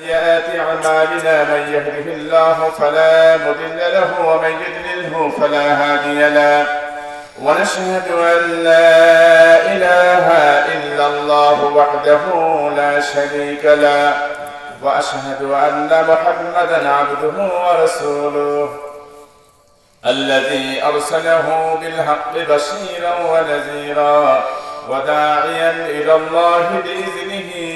سيئات أعمالنا من يهده الله فلا مضل له ومن يضلله فلا هادي له. ونشهد أن لا إله إلا الله وحده لا شريك له. وأشهد أن محمدا عبده ورسوله. الذي أرسله بالحق بشيرا ونذيرا وداعيا إلى الله بإذنه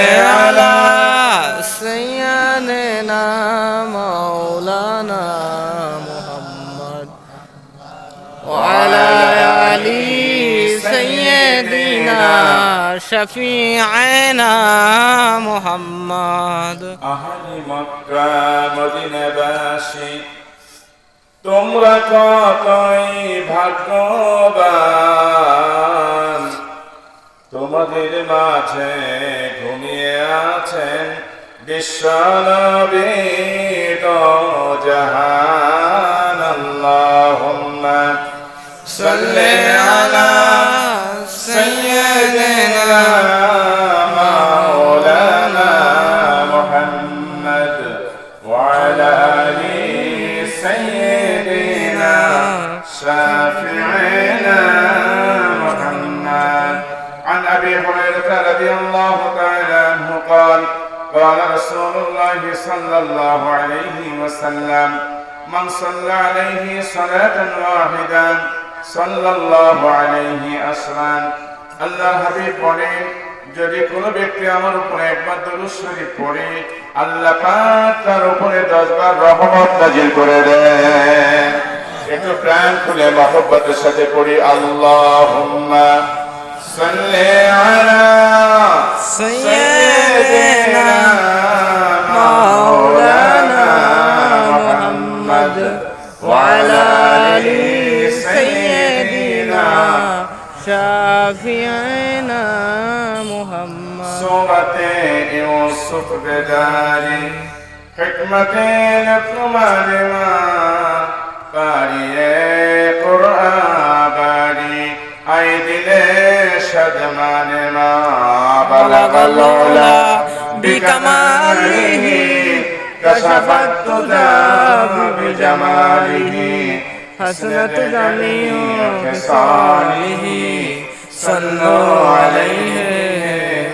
شفيعنا محمد আহালি মক্কা মদিনাবাসী তোমরা কতই ভাগ্যবান তোমাদের মাঝে ঘুমিয়ে আছেন বিশ্বনবী তো জাহান আল্লাহুম্মা সাল্লি আলা الله صلى الله عليه وسلم من صلى عليه صلاة واحدة صلى الله عليه أسرا আল্লাহ হাবিব বলেন যদি কোনো ব্যক্তি আমার উপরে একবার দরুদ শরীফ পড়ে আল্লাহ পাক তার উপরে দশবার রহমত নাজিল করে দেন একটু প্রাণ খুলে মহব্বতের সাথে পড়ি আল্লাহুম্মা সাল্লি আলা سيدنا مولانا محمد وعلى آل سيدنا شافعنا محمد. سورة يوسف بداري حكمة لكمان ما قاري قرآن باري أيدي شدمان ما بلغ العلا بكماله كشف التذاب بجماله حسنت جميع خصاله صلوا عليه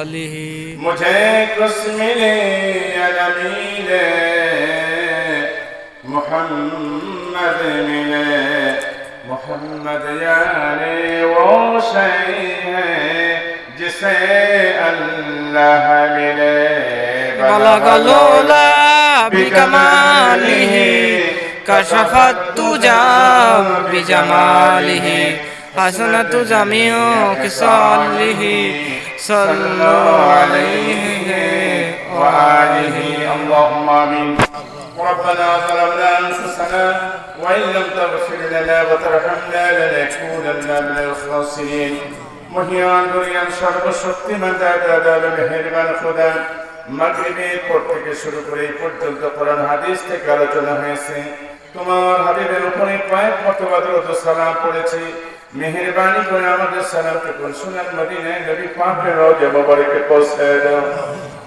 آله مجھے کس ملے یا نبیل محمد ملے محمد یعنی وہ شئی ہے جسے اللہ بلغ العلا بكماله كشف الدجى بجماله. حسنت جميع خصاله صلوا عليه وآله. اللهم آمين. ربنا ظلمنا أنفسنا وإن لم تغفر لنا وترحمنا لنكونن من الخاسرين. মহিয়ান গরিয়ান সর্বশক্তিমান দাদা দাদা মেহেরবান খোদা। মাগরিবের পর থেকে শুরু করে এই পর্যন্ত কোরআন হাদিস থেকে আলোচনা হয়েছে। তোমার হাবিবের উপরে কয়েক ও সালাম পড়েছি। মেহেরবানি করে আমাদের সালামকে কোন সুনান মদিনায় নবী পাকের রওজা মোবারকে পৌঁছে দাও।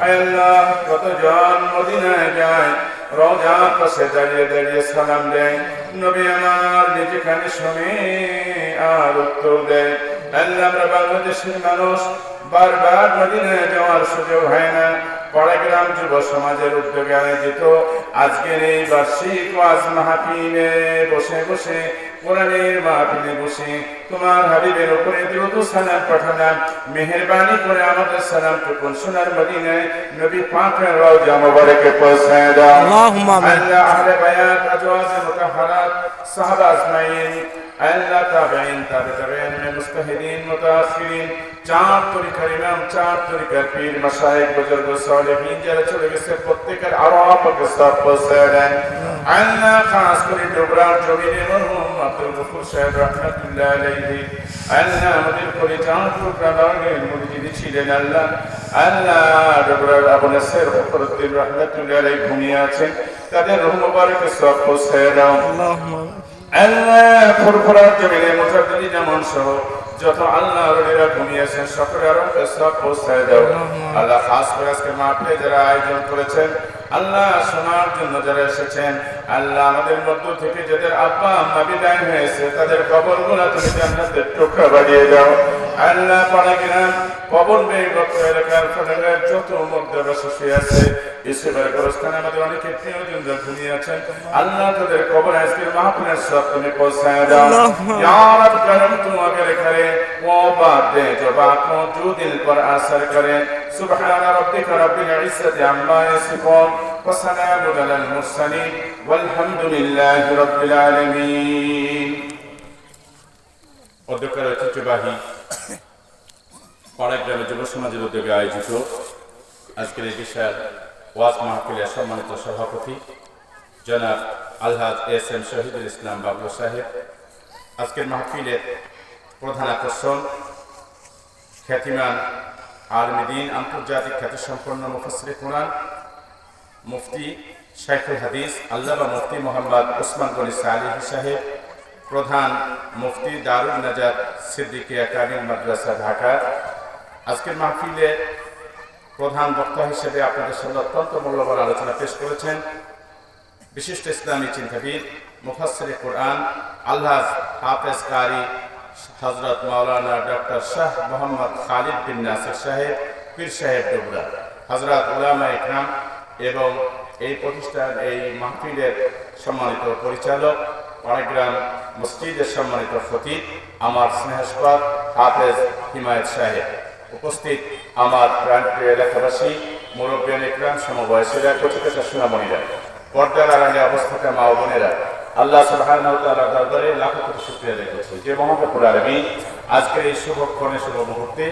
আল্লাহ, কতজন মদিনায় যায় রওজার পাশে দাঁড়িয়ে দাঁড়িয়ে সালাম দেয়। নবী আমার নিজেখানে শুনে আর উত্তর দেয়। আল্লাহ আমরা বাংলাদেশের মানুষ বারবার মদিনায় যাওয়ার সুযোগ হয় না। পড়াগ্রাম যুব সমাজের উদ্যোগে আয়োজিত আজকের এই বার্ষিক ওয়াজ মাহফিলে বসে বসে কোরআনের মাহফিলে বসে তোমার হাবিবের উপরে দ্রুত সালাম পাঠালাম। মেহেরবানি করে আমাদের সালাম টুকুন সোনার মদিনায় নবী পাকের রওজা মোবারকে পৌঁছায় দাও। আল্লাহুম্মা। আল্লাহ আহলে বায়াত আজওয়াজ মুতাহহারাত সাহাবা আজমাইন আল্লাহ তাবেইন তাবে তাবেইন মুস্তাহিদিন মুতাআখিরিন চার তরিকার ইমাম চার তরিকার পীর মাশায়েখ বুজুর্গ সালেহিন যারা চলে গেছে প্রত্যেকের আরামকে সব পৌঁছায় দেন। আল্লাহ খাস করে ডোবরার জমিনে মরহুম আব্দুল গফুর সাহেব রহমাতুল্লাহ আলাইহি আল্লাহ আমাদের করে টুকরা বাগানের মুরিদি ছিলেন আল্লাহ। আল্লাহ ডোবরার আবু নাসির ফখরুদ্দিন রহমাতুল্লাহ আলাইহি ঘুমিয়ে আছেন। তাদের রুহ মুবারকে সব পৌঁছায় আল্লাহ ফুরফুরার জমিনে সহ যত আল্লাহ ঘুমিয়েছেন সকলে আরও সব পৌঁছায় আল্লাহ খাস করে আজকে যারা আয়োজন করেছেন আল্লাহ শোনার জন্য যারা এসেছেন আল্লাহ আমাদের মধ্য থেকে যাদের আব্বা আম্মা বিদায় হয়েছে তাদের তুমি টুকরা বাড়িয়ে দাও। আল্লাহ কবর বেয়ে গত এলাকার যত মধ্যে বসে আছে গোরস্থানে আমাদের অনেকে প্রিয়জন ঘুমিয়ে আছেন আল্লাহ তাদের কবর আজকে মাহফিলের সব তুমি পৌঁছায় দাও। ইয়ার কারণ তোমাকে کرے وہ بات دے جو بات موجود دل پر اثر کرے سبحان ربك رب العزة عما يصفون وسلام على অধ্যক্ষের ঐতিহ্যবাহী যুব সমাজের উদ্যোগে আয়োজিত আজকের এই বিষয়ের ওয়াজ মাহফিলের সম্মানিত সভাপতি জনাব আলহাজ এস এম শহীদুল ইসলাম বাবু সাহেব। আজকের মাহফিলের প্রধান আকর্ষণ, খ্যাতিমান আলমদিন আন্তর্জাতিক খ্যাতিসম্পন্ন মুফসরে কোরআন, মুফতি শাইখুল হাদিস, আল্লামা মুফতি মোহাম্মদ ওসমান গনি সালিহ সাহেব, প্রধান মুফতি দারুল নাজার সিদ্দিকী কামিল মাদ্রাসা ঢাকা। আজকের মাহফিলে প্রধান বক্তা হিসেবে আপনাদের সামনে অত্যন্ত মূল্যবান আলোচনা পেশ করেছেন বিশিষ্ট ইসলামী চিন্তাবিদ, মুফাসসির কোরআন আল্লাহ হাফেজ কারি হজরত মাওলানা ডক্টর শাহ মোহাম্মদ খালিদ বিন নাসির সাহেব, পীর সাহেব ডোবরা হজরত উলামা ইকরাম এবং এই প্রতিষ্ঠান, এই মাহফিলের সম্মানিত পরিচালক পাড়াগ্রাম মসজিদের সম্মানিত খতিব, আমার স্নেহস্পদ হাফেজ হিমায়ত সাহেব। উপস্থিত আমার প্রাণপ্রিয় এলাকাবাসী মুরব্বিয়ান ইকরাম সমবয়সীরা, কথিত সোনামণিরা পর্দার আড়ালে অবস্থাতে মা বোনেরা আল্লাহ সুবহানাহু ওয়া তাআলার দরবারে লাখো কোটি শুকরিয়া আদায় করছি। যে মহাকাপুর আলমী আজকের এই শুভক্ষণে শুভ মুহূর্তে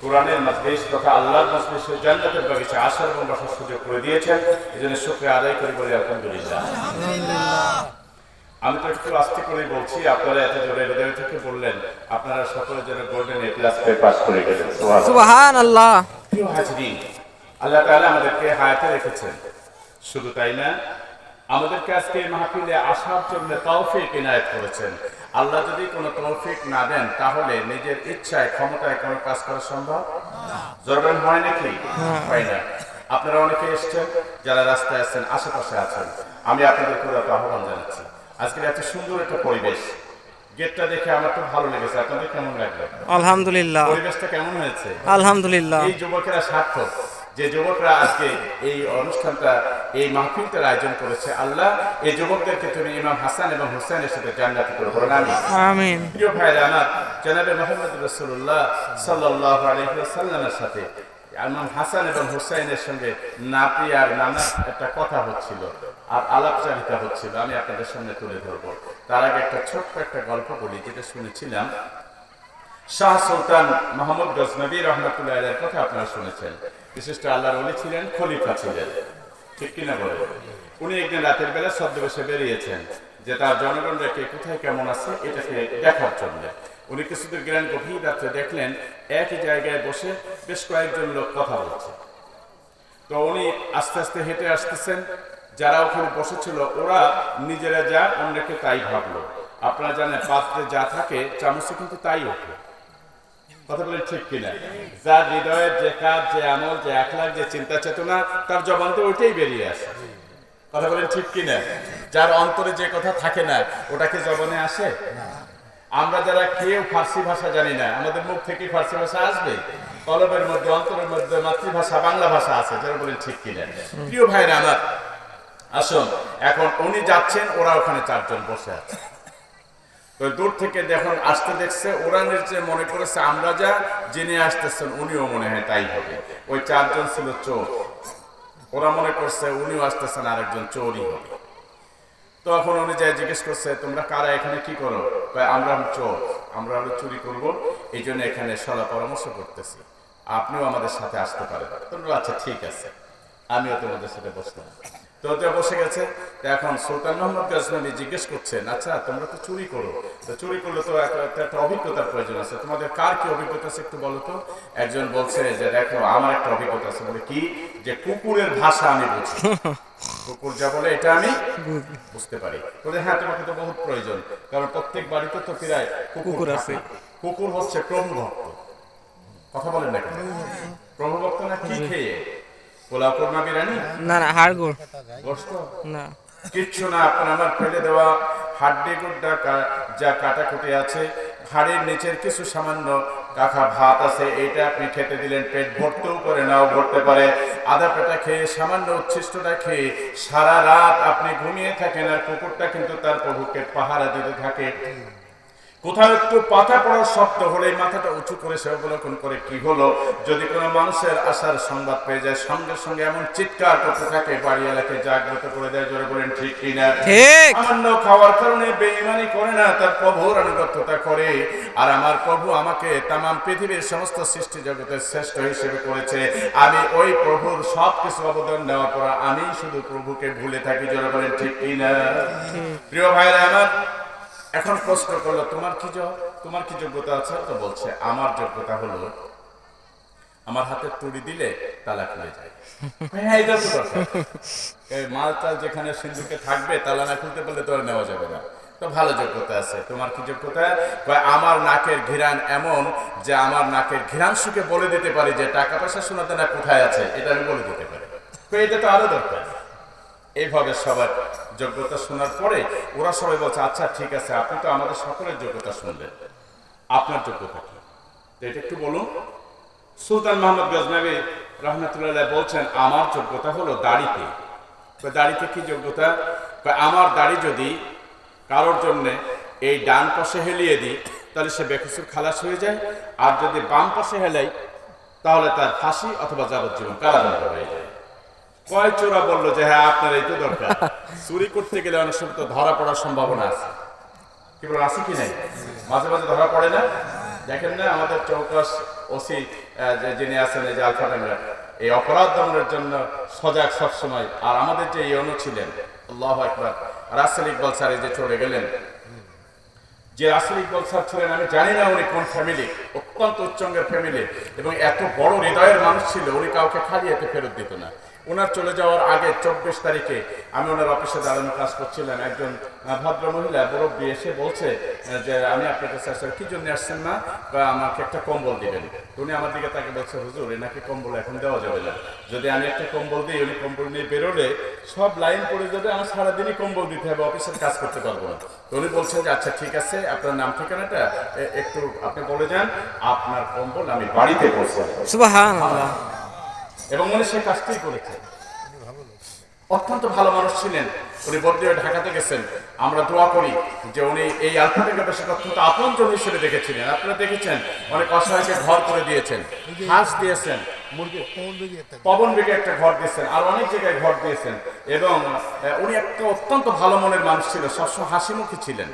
কোরআনের মজলিস তথা আল্লাহর মজলিস জান্নাতের বাগিচা আসার এবং বসার সুযোগ করে দিয়েছেন। এই জন্য শুক্রিয়া আদায় করি বলে আলহামদুলিল্লাহ। আমি তো একটু আস্তে করে বলছি আপনারা এত জোরে হৃদয় থেকে বললেন আপনারা সকলে যেন গোল্ডেন এ প্লাস পাস করে গেলেন। সুবহানাল্লাহ। প্রিয় আল্লাহ তাআলা আমাদেরকে হায়াতে রেখেছেন। শুধু তাই না আমাদেরকে আজকে মাহফিলে আসার জন্য তৌফিক ইনায়েত করেছেন। আল্লাহ যদি কোনো তৌফিক না দেন তাহলে নিজের ইচ্ছায় ক্ষমতায় কোনো কাজ করা সম্ভব? জরবেন হয় নাকি? হয় না। আপনারা অনেকে এসছেন যারা রাস্তায় আছেন আশেপাশে আছেন। আমি আপনাদের করে আহ্বান জানাচ্ছি। আজকের এত সুন্দর একটা পরিবেশ। গেটটা দেখে আমার তো ভালো লেগেছে। আপনাদের কেমন লাগল? আলহামদুলিল্লাহ। পরিবেশটা কেমন হয়েছে? আলহামদুলিল্লাহ। এই যুবকেরা সার্থক। যে যুবকরা আজকে এই অনুষ্ঠানটা এই মাহফিলটার আয়োজন করেছে আল্লাহ এই যুবকদেরকে তুমি ইমাম হাসান এবং হুসাইনের সাথে জান্নাত করে বলেন আমিন। প্রিয় ভাইরা আমার জনাবে মোহাম্মদ রসুল্লাহ সাল্লাহ আলহিসাল্লামের সাথে ইমাম হাসান এবং হুসাইনের সঙ্গে নাতি আর নানা একটা কথা হচ্ছিল আর আলাপচারিতা হচ্ছিল আমি আপনাদের সামনে তুলে ধরবো। তার আগে একটা ছোট্ট একটা গল্প বলি যেটা শুনেছিলাম। শাহ সুলতান মোহাম্মদ গজনবী রহমতুল্লাহ কথা আপনারা শুনেছেন। বিশিষ্ট আল্লাহর অলি ছিলেন, খলিফা ছিলেন। ঠিক কিনা বলে? উনি একদিন রাতের বেলা ছদ্মবেশে বেরিয়েছেন যে তার জনগণরা কে কোথায় কেমন আছে এটাকে দেখার জন্য। উনি কিছুদূর গেলেন, গভীর রাত্রে দেখলেন একই জায়গায় বসে বেশ কয়েকজন লোক কথা বলছে। তো উনি আস্তে আস্তে হেঁটে আসতেছেন, যারা ওখানে বসেছিল, ওরা নিজেরা যা, অন্যকে তাই ভাবলো। আপনারা জানেন পাত্রে যা থাকে, চামচে কিন্তু তাই ওঠে। কথা ঠিক কিনা? যার হৃদয়ের যে কাজ, যে আমল, যে যে চিন্তা, চেতনা, তার জবান তো ওইটাই বেরিয়ে আসে। কথা বলেন ঠিক কিনা? যার অন্তরে যে কথা থাকে না জবানে আসে? আমরা যারা কেউ ফার্সি ভাষা জানি না, আমাদের মুখ থেকে ফার্সি ভাষা আসবে? কলবের মধ্যে, অন্তরের মধ্যে মাতৃভাষা, বাংলা ভাষা আছে, যারা বলেন ঠিক কিনা? প্রিয় ভাইরা আমার, আসুন, এখন উনি যাচ্ছেন, ওরা ওখানে চারজন বসে আছে। দূর থেকে যখন আসতে দেখছে ওরা নিশ্চয় মনে করেছে, আমরা যা জেনে আসতেছেন, উনিও মনে হয় তাই হবে। ওই চারজন ছিল চোর। ওরা মনে করছে, উনিও আসতেছেন, আরেকজন চোরই হবে। তখন উনি যাই জিজ্ঞেস করছে, তোমরা কারা, এখানে কি করো? আমরা চোর, আমরা হলো চুরি করব। এই জন্য এখানে সলা পরামর্শ করতেছি। আপনিও আমাদের সাথে আসতে পারেন। তোমরা আচ্ছা ঠিক আছে, আমিও তোমাদের সাথে বসলাম। ওরা বসে গেছে। তো এখন সুলতান মোহাম্মদ গাজনানি জিজ্ঞেস করছেন আচ্ছা তোমরা তো চুরি করো। তো চুরি করলে তো একটা অভিজ্ঞতার প্রয়োজন আছে। তোমাদের কার কি অভিজ্ঞতা আছে একটু বলো তো? একজন বলছে যে দেখো আমার একটা অভিজ্ঞতা আছে। বলে কি? যে কুকুরের ভাষা আমি বুঝি। কুকুর যা বলে এটা আমি বুঝতে পারি। বলে হ্যাঁ তোমাকে তো বহুত প্রয়োজন। কারণ প্রত্যেক বাড়িতে তো প্রায় কুকুর আছে। কুকুর হচ্ছে প্রভু ভক্ত কথা বলেন না প্রভু ভক্ত না কি খেয়ে? পোলাও কোরমা বিরিয়ানি না না হাড়গোড়। গোস্ত না। কিচ্ছু না আপনার আমার ফেলে দেওয়া হাড্ডি গুড্ডা যা কাটাকুটি আছে। হাড়ের নিচের কিছু সামান্য কাঁখা ভাত আছে এটা আপনি খেতে দিলেন পেট ভরতেও করে নাও ভরতে পারে। আধা পেটা খেয়ে সামান্য উচ্ছিষ্টটা খেয়ে সারা রাত আপনি ঘুমিয়ে থাকেন আর কুকুরটা কিন্তু তার প্রভুকে পাহারা দিতে থাকে। কোথাও একটু পাতা পড়ার শব্দ হলে মাথাটা উঁচু করে সে অবলোকন করে কি হলো? যদি কোনো মানুষের আসার সংবাদ পেয়ে যায় সঙ্গে সঙ্গে এমন চিৎকার করতে থাকে বাড়ি এলাকায় জাগ্রত করে দেয় জোরে বলেন ঠিক কিনা। সামান্য খাওয়ার কারণে বেঈমানি করে না তার প্রভুর আনুগত্যতা করে। আর আমার প্রভু আমাকে তামাম পৃথিবীর সমস্ত সৃষ্টি জগতের শ্রেষ্ঠ হিসেবে করেছে। আমি ওই প্রভুর সব কিছু অবদান নেওয়ার পর আমি শুধু প্রভুকে ভুলে থাকি জোরে বলেন ঠিক কিনা প্রিয় ভাইরা আমার এখন প্রশ্ন করল, তোমার কি তোমার কি যোগ্যতা আছে? তো বলছে, আমার যোগ্যতা হলো, আমার হাতে তুড়ি দিলে তালা খুলে যায়। হ্যাঁ মালটা যেখানে সিন্ধুকে থাকবে তালা না খুলতে পারলে তো আর নেওয়া যাবে না। তো ভালো যোগ্যতা আছে। তোমার কি যোগ্যতা? আমার নাকের ঘিরান এমন যে আমার নাকের ঘিরান সুখে বলে দিতে পারি যে টাকা পয়সা শোনাতে না কোথায় আছে, এটা আমি বলে দিতে পারি। তো এটা তো আরও দরকার। এইভাবে সবার যোগ্যতা শোনার পরে ওরা সবাই বলছে আচ্ছা ঠিক আছে, আপনি তো আমাদের সকলের যোগ্যতা শুনলেন। আপনার যোগ্যতা কি? এটা একটু বলুন। সুলতান মোহাম্মদ গজনবী রহমতুল্লাহ বলছেন, আমার যোগ্যতা হলো দাড়িতে। দাড়িতে কি যোগ্যতা? আমার দাড়ি যদি কারোর জন্য এই ডান পাশে হেলিয়ে দিই, তাহলে সে বেকসুর খালাস হয়ে যায়। আর যদি বাম পাশে হেলাই, তাহলে তার ফাঁসি অথবা যাবজ্জীবন কারাদণ্ড হয়ে যায়। কয় চোরা বলল যে হ্যাঁ আপনার এই তো দরকার। চুরি করতে গেলে অনেক সময় তো ধরা পড়ার সম্ভাবনা আছে। কি আছে কি নাই? মাঝে মাঝে ধরা পড়ে না? দেখেন না আমাদের চৌকাস ওসি যিনি আছেন এই যে আলফা টাঙ্গার এই অপরাধ দমনের জন্য সজাগ সবসময়। আর আমাদের যে ইয়নো ছিলেন আল্লাহ একবার রাসেল ইকবাল স্যার এই যে চলে গেলেন। যে রাসেল ইকবাল স্যার ছিলেন আমি জানি না উনি কোন ফ্যামিলি অত্যন্ত উচ্চঙ্গের ফ্যামিলি এবং এত বড় হৃদয়ের মানুষ ছিল উনি কাউকে খালি হাতে ফেরত দিত না। ওনার চলে যাওয়ার আগে চব্বিশ তারিখে আমি ওনার অফিসে দাঁড়ানো কাজ করছিলাম। একজন ভদ্র মহিলা, মুরব্বী এসে বলছে যে আমি আপনার কাছে আসলে কি জন্য আসছেন না বা আমাকে একটা কম্বল দিবেন। উনি আমার দিকে তাকে বলছে, হুজুর, এনাকে কম্বল এখন দেওয়া যাবে না। যদি আমি একটা কম্বল দিই, উনি কম্বল নিয়ে বেরোলে সব লাইন পড়ে যাবে, আমার সারাদিনই কম্বল দিতে হবে, অফিসের কাজ করতে পারব না। তো উনি বলছেন যে আচ্ছা ঠিক আছে, আপনার নাম, ঠিকানাটা একটু আপনি বলে যান, আপনার কম্বল আমি বাড়িতে পৌঁছে। এবং উনি সেই কাজটাই করেছেন। অত্যন্ত ভালো মানুষ ছিলেন। উনি বদলি ঢাকাতে গেছেন। আমরা দোয়া করি যে উনি এই আলফাটিকা বেশি অত্যন্ত আপনজন হিসেবে দেখেছিলেন। আপনারা দেখেছেন অনেক অসহায়কে ঘর করে দিয়েছেন। হাঁস দিয়েছেন পবন বেগে একটা ঘর দিয়েছেন আর অনেক জায়গায় ঘর দিয়েছেন। এবং উনি একটা অত্যন্ত ভালো মনের মানুষ ছিল সবসময় হাসিমুখী ছিলেন।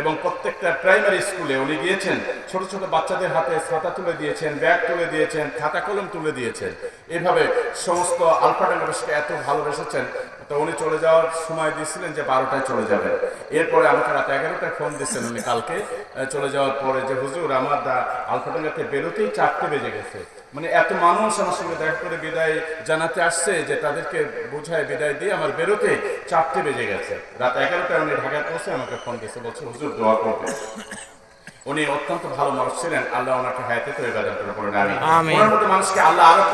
এবং প্রত্যেকটা প্রাইমারি স্কুলে উনি গিয়েছেন, ছোট ছোট বাচ্চাদের হাতে ছাতা তুলে দিয়েছেন, ব্যাগ তুলে দিয়েছেন, খাতা কলম তুলে দিয়েছেন। এভাবে সমস্ত আলফাটা মানুষকে এত ভালোবেসেছেন তো উনি চলে যাওয়ার সময় দিয়েছিলেন যে বারোটায় চলে যাবেন এরপরে আমাকে রাত এগারোটায় ফোন দিয়েছেন উনি কালকে চলে যাওয়ার পরে যে হুজুর, আমার দা আলফাটাঙ্গাতে বেরোতেই চারটে বেজে গেছে। মানে এত মানুষ আমার সঙ্গে দেখা করে বিদায় জানাতে আসছে যে তাদেরকে বোঝায় বিদায় দিয়ে আমার বেরোতে চারটে বেজে গেছে। রাত এগারোটায় উনি ঢাকায় পৌঁছে আমাকে ফোন দিয়েছে, বলছে, হুজুর, দোয়া করবে উনি অত্যন্ত ভালো মানুষ ছিলেন। আল্লাহ ওনাকে হায়াতে তো ইবাদত করে। আমি আমিন। ওনার মতো মানুষকে আল্লাহ আরও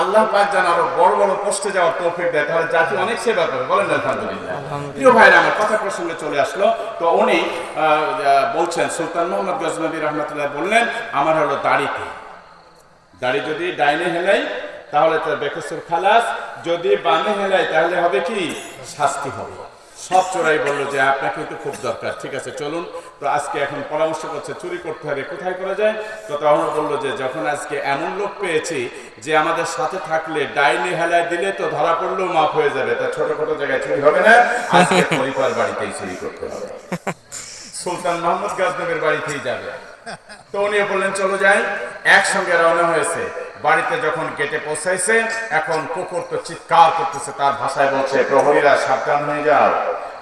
আল্লাহ পাক যেন আরও বড় বড় পোস্টে যাওয়ার তৌফিক দেয় তাহলে জাতি অনেক সেবা করবে বলেন আলহামদুলিল্লাহ। প্রিয় ভাইরা আমার কথা প্রসঙ্গে চলে আসলো। তো উনি বলছেন সুলতান মোহাম্মদ গজনবী রহমতুল্লাহ বললেন আমার হলো দাড়িতে। দাড়ি যদি ডাইনে হেলাই তাহলে তার বেকসুর খালাস। যদি বামে হেলাই তাহলে হবে কি? শাস্তি হবে। সব চোরাই বলল যে আপনাকে তো খুব দরকার। ঠিক আছে চলুন। তো আজকে এখন পরামর্শ করছে চুরি করতে হবে কোথায় করা যায়? তো তখন বলল যে যখন আজকে এমন লোক পেয়েছি যে আমাদের সাথে থাকলে ডাইনি হেলায় দিলে তো ধরা পড়লেও মাফ হয়ে যাবে। তা ছোটখাটো জায়গায় চুরি হবে না। আজকে পরিবার বাড়িতেই চুরি করতে হবে। সুলতান মোহাম্মদ গাজনবের বাড়িতেই যাবে। তো উনি বললেন চলো যাই। একসঙ্গে রওনা হয়েছে। বাড়িতে যখন গেটে পৌঁছাইছে এখন কুকুর তো চিৎকার করতেছে তার ভাষায় বলছে প্রহরীরা সাবধান হয়ে যাও।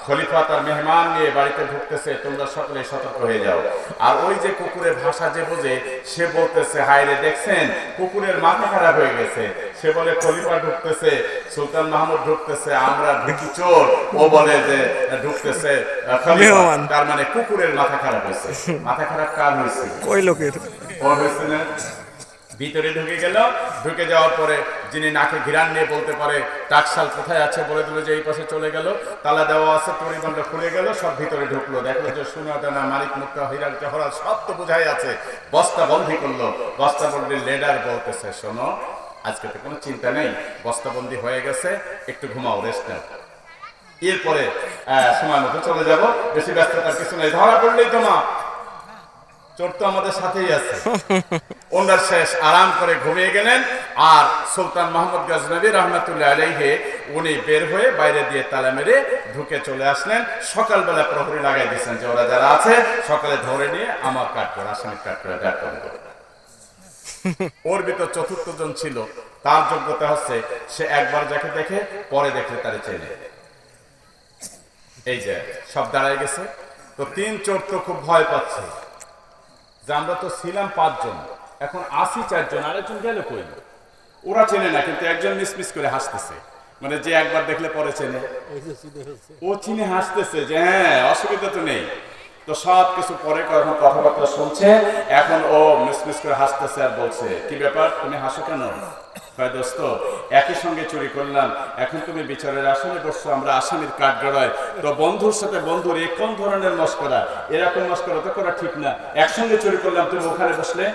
খলিফা তার মেহমান নিয়ে বাড়িতে ঢুকতেছে তোমরা সকলে সতর্ক হয়ে যাও। আর ওই যে কুকুরের ভাষা যে বোঝে সে বলতেছে হায়রে দেখছেন? কুকুরের মাথা খারাপ হয়ে গেছে। সে বলে খলিফা ঢুকতেছে সুলতান মাহমুদ ঢুকতেছে আমরা ঢুকি চোর। ও বলে যে ঢুকতেছে। তার মানে কুকুরের মাথা খারাপ হয়েছে। মাথা খারাপ কার হয়েছে? লোকের? হয়েছে না? ভিতরে ঢুকে গেল। ঢুকে যাওয়ার পরে যিনি নাকে ঘিরান নিয়ে বলতে পারে, টাকশাল কোথায় আছে? বলে দিল যে এই পাশে চলে গেল। তালা দেওয়া আছে, পরিমাণটা খুলে গেল, সব ভিতরে ঢুকলো। দেখল যে সোনা দানা মালিক মুক্তা হিরাল জহরাল সব তো বোঝাই আছে। বস্তা বন্ধি করল। বস্তা বন্দি লেডার বলতেছে, শোনো, আজকে তো কোনো চিন্তা নেই। বস্তাবন্দি হয়ে গেছে, একটু ঘুমাও রেস্ট নাও। এরপরে সময় মতো চলে যাব। বেশি ব্যস্ততার কিছু নেই। ধরা পড়লেই তো মা। চোর তো আমাদের সাথেই আছে। ওনার শেষ আরাম করে ঘুমিয়ে গেলেন আর সুলতান মোহাম্মদ গজনবী রহমতুল্লাহ আলাইহে উনি বের হয়ে বাইরে দিয়ে তালা মেরে ঢুকে চলে আসলেন। সকালবেলা প্রহরী লাগাই দিয়েছেন যে ওরা যারা আছে, সকালে ধরে নিয়ে আমার কাট করে, আসামির কাট করে ব্যাট করে ওর ভিতর চতুর্থ জন ছিল। তার যোগ্যতা হচ্ছে সে একবার যাকে দেখে, পরে দেখলে তারে চেনে। এই যে, সব দাঁড়ায় গেছে। তো তিন চোর তো খুব ভয় পাচ্ছে। যে আমরা তো ছিলাম পাঁচজন, এখন আসি চারজন, আরেকজন গেল কই? ওরা চেনে না, কিন্তু একজন মিস মিস করে হাসতেছে। মানে যে একবার দেখলে পরে চেনে। ও চিনে হাসতেছে যে হ্যাঁ অসুবিধা তো নেই। তো সব কিছু পরে এখন কথাবার্তা শুনছে, এখন ও মিস মিস করে হাসতেছে আর বলছে, কি ব্যাপার? তুমি হাসো কেন? কয়, দোস্ত, একই সঙ্গে চুরি করলাম। এখন তুমি বিচারের আসনে বসছো, আমরা আসামির কাঠ গড়ায় তো বন্ধুর সাথে বন্ধুর এ কোন ধরনের মস্করা? এরকম মস্করা তো করা ঠিক না। একসঙ্গে চুরি করলাম, তুমি ওখানে বসলে?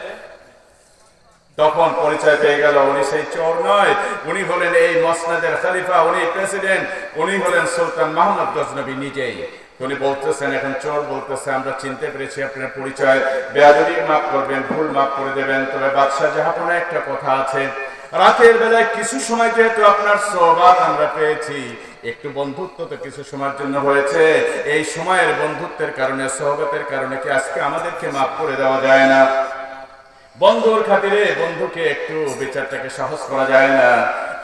তখন পরিচয় পেয়ে গেল, উনি সেই চোর নয়। উনি হলেন এই মসনাদের খলিফা, উনি প্রেসিডেন্ট। উনি হলেন সুলতান মাহমুদ গজনবী নিজেই। উনি বলতেছেন, এখন চোর বলতেছে, আমরা চিনতে পেরেছি আপনার পরিচয়। বেয়াদবি মাফ করবেন, ভুল মাফ করে দেবেন। তবে বাদশাহ জাহাপনা একটা কথা আছে। রাতের বেলায় কিছু সময় যেহেতু আপনার সহবাদ আমরা পেয়েছি, একটু বন্ধুত্ব তো কিছু সময়ের জন্য হয়েছে। এই সময়ের বন্ধুত্বের কারণে সহবতের কারণে কি আজকে আমাদেরকে মাফ করে দেওয়া যায় না? বন্ধুর খাতিরে বন্ধুকে একটু বিচারটাকে সাহস করা যায় না।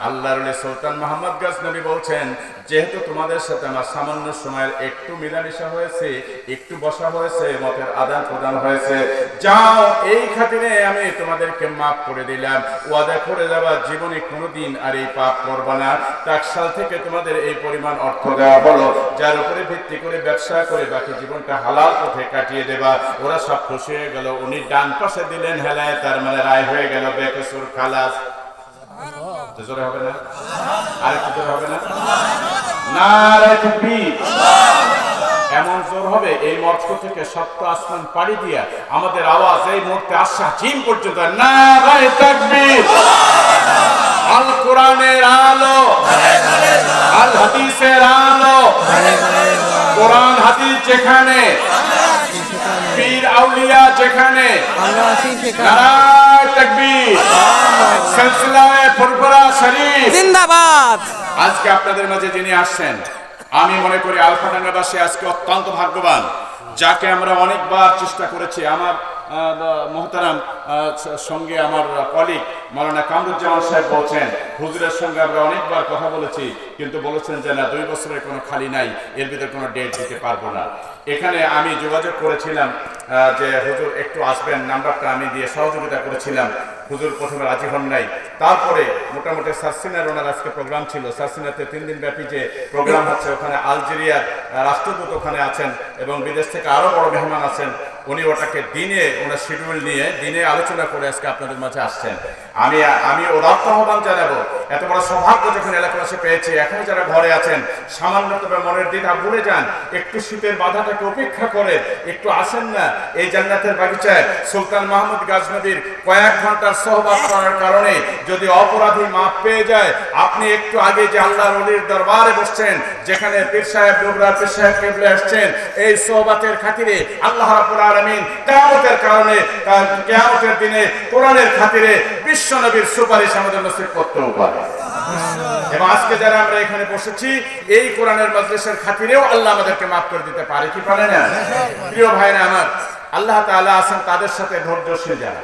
আল্লাহর সুলতান মোহাম্মদ গাছ নবী বলছেন, যেহেতু তোমাদের সাথে আমার সামান্য সময়ের একটু মিলামিশা হয়েছে, একটু বসা হয়েছে, মতের আদান প্রদান হয়েছে, যাও, এই খাতিরে আমি তোমাদেরকে মাফ করে দিলাম। ওয়াদা করে যাওয়া জীবনে কোনোদিন আর এই পাপ করবা না। টাকশাল থেকে তোমাদের এই পরিমাণ অর্থ দেওয়া হলো, যার উপরে ভিত্তি করে ব্যবসা করে বাকি জীবনটা হালাল পথে কাটিয়ে দেবা। ওরা সব খুশি হয়ে গেল, উনি ডান পাশে দিলেন হেলায়, তার মানে রায় হয়ে গেল, বেকসুর খালাস। জোরে হবে না? আর একটু হবে না? এমন জোর হবে, এই মর্চ থেকে সপ্ত আসমান পাড়ি দিয়া আমাদের আওয়াজ এই মুহূর্তে আশা চিন পর্যন্ত। নারায় তাকবীর। আল কোরআনের আলো। আল হাদিসের আলো। কোরআন হাদিস যেখানে আউলিয়া যেখানে আমরা আছি সেখানে। নারায় তাকবীর সিলসিলায়ে ফুরফুরা শরীফ। জিন্দাবাদ। আজকে আপনাদের মাঝে যিনি আসছেন আমি মনে করি আলফাডাঙ্গাবাসী আজকে অত্যন্ত ভাগ্যবান। যাকে আমরা অনেকবার চেষ্টা করেছি আমার মহতারাম সঙ্গে আমার কলিগ মালানা কামরুজ্জামান সাহেব বলছেন, হুজুরের সঙ্গে আমরা অনেকবার কথা বলেছি, কিন্তু বলেছেন যে না, দুই বছরের কোনো খালি নাই, এর ভিতরে কোনো ডেট দিতে পারব না। এখানে আমি যোগাযোগ করেছিলাম যে হুজুর একটু আসবেন, নাম্বারটা আমি দিয়ে সহযোগিতা করেছিলাম, হুজুর প্রথমে রাজি হন নাই। তারপরে মোটামুটি সার্সিনার ওনার আজকে প্রোগ্রাম ছিল সার্সিনাতে তিন দিন ব্যাপী যে প্রোগ্রাম হচ্ছে, ওখানে আলজেরিয়ার রাষ্ট্রদূত ওখানে আছেন এবং বিদেশ থেকে আরও বড় মেহমান আছেন। উনি ওটাকে দিনে ওনার শিডিউল নিয়ে দিনে আলোচনা করে আজকে আপনাদের মাঝে আসছেন। আমি আমি ওর আহ্বান জানাব। এত বড় সৌভাগ্য যখন এলাকাবাসী পেয়েছে, এখনও যারা ঘরে আছেন, সামান্য তবে মনের দ্বিধা ভুলে যান, একটু শীতের বাধাটাকে উপেক্ষা করে, একটু আসেন না এই জান্নাতের বাগিচায়। সুলতান মাহমুদ গাজনবীর কয়েক ঘণ্টার সহবাস করার কারণে যদি অপরাধী মাপ পেয়ে যায়, আপনি একটু আগে যে আল্লাহর অলির দরবারে বসছেন, যেখানে পীর সাহেব ডোবরা পীর সাহেব কেবলে আসছেন, এই সোহবাতের খাতিরে আল্লাহ রাব্বুল আলামিন কিয়ামতের কারণে, তার কিয়ামতের দিনে কোরআনের খাতিরে বিশ্ব নবীর সুপারিশ আমাদের নসিব করতেও পারে এবং আজকে যারা আমরা এখানে বসেছি, এই কোরআনের খাতিরেও আল্লাহ আমাদেরকে মাফ করে দিতে পারে, কি পারে না? প্রিয় আমার, আল্লাহ আছেন তাদের সাথে ধৈর্যশীল যারা।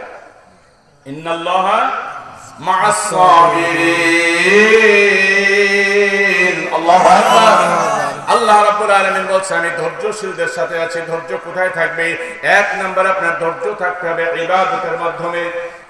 আল্লাহু বলছে, আমি ধৈর্যশীলদের সাথে আছি, ধৈর্য কোথায় থাকবে? এক নাম্বার আপনার ধৈর্য থাকতে হবে ইবাদতের মাধ্যমে।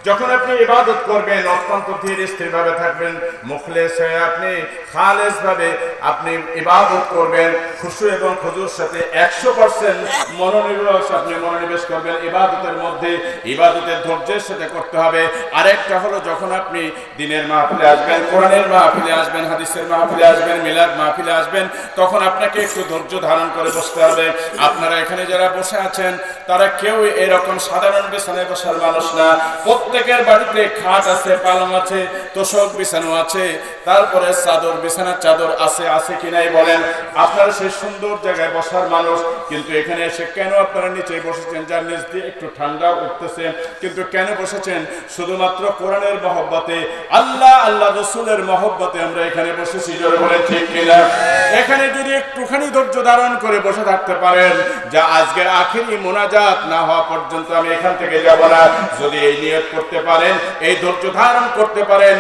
যখন আপনি ইবাদত করবেন, অত্যন্ত ধীর স্থির ভাবে থাকবেন, মুখলেস হয়ে আপনি খালেস ভাবে আপনি ইবাদত করবেন, খুশু এবং খুজুর সাথে একশো পার্সেন্ট মনোনিবেশ আপনি মনোনিবেশ করবেন। ইবাদতের মধ্যে, ইবাদতের ধৈর্যের সাথে করতে হবে। আরেকটা হলো যখন আপনি দিনের মাহফিলে আসবেন, কোরআনের মাহফিলে আসবেন, হাদিসের মাহফিলে আসবেন, মিলাদ মাহফিলে আসবেন, তখন আপনাকে একটু ধৈর্য ধারণ করে বসতে হবে। আপনারা এখানে যারা বসে আছেন, তারা কেউ এরকম সাধারণ বিছানায় বসার মানুষ না। প্রত্যেকের বাড়িতে খাট আছে, পালং আছে, তোষক বিছানো আছে, তারপরে চাদর, বিছানার চাদর আছে আছে কি নাই বলেন? আপনারা সেই সুন্দর জায়গায় বসার মানুষ, কিন্তু এখানে এসে কেন আপনারা নিচে বসেছেন? যার নিচ দিয়ে একটু ঠান্ডা উঠতেছে, কিন্তু কেন বসেছেন? শুধুমাত্র কোরআনের মহব্বতে, আল্লাহ আল্লাহ রসুলের মহব্বতে আমরা এখানে বসেছি ঠিক কিনা? এখানে যদি একটুখানি ধৈর্য ধারণ করে বসে থাকতে পারেন, যা আজকের আখেরি মোনাজাত না হওয়া পর্যন্ত আমি এখান থেকে যাব না। যদি এই নিয়ত করতে পারেন এই ধৈর্য ধারণ করতে পারেন।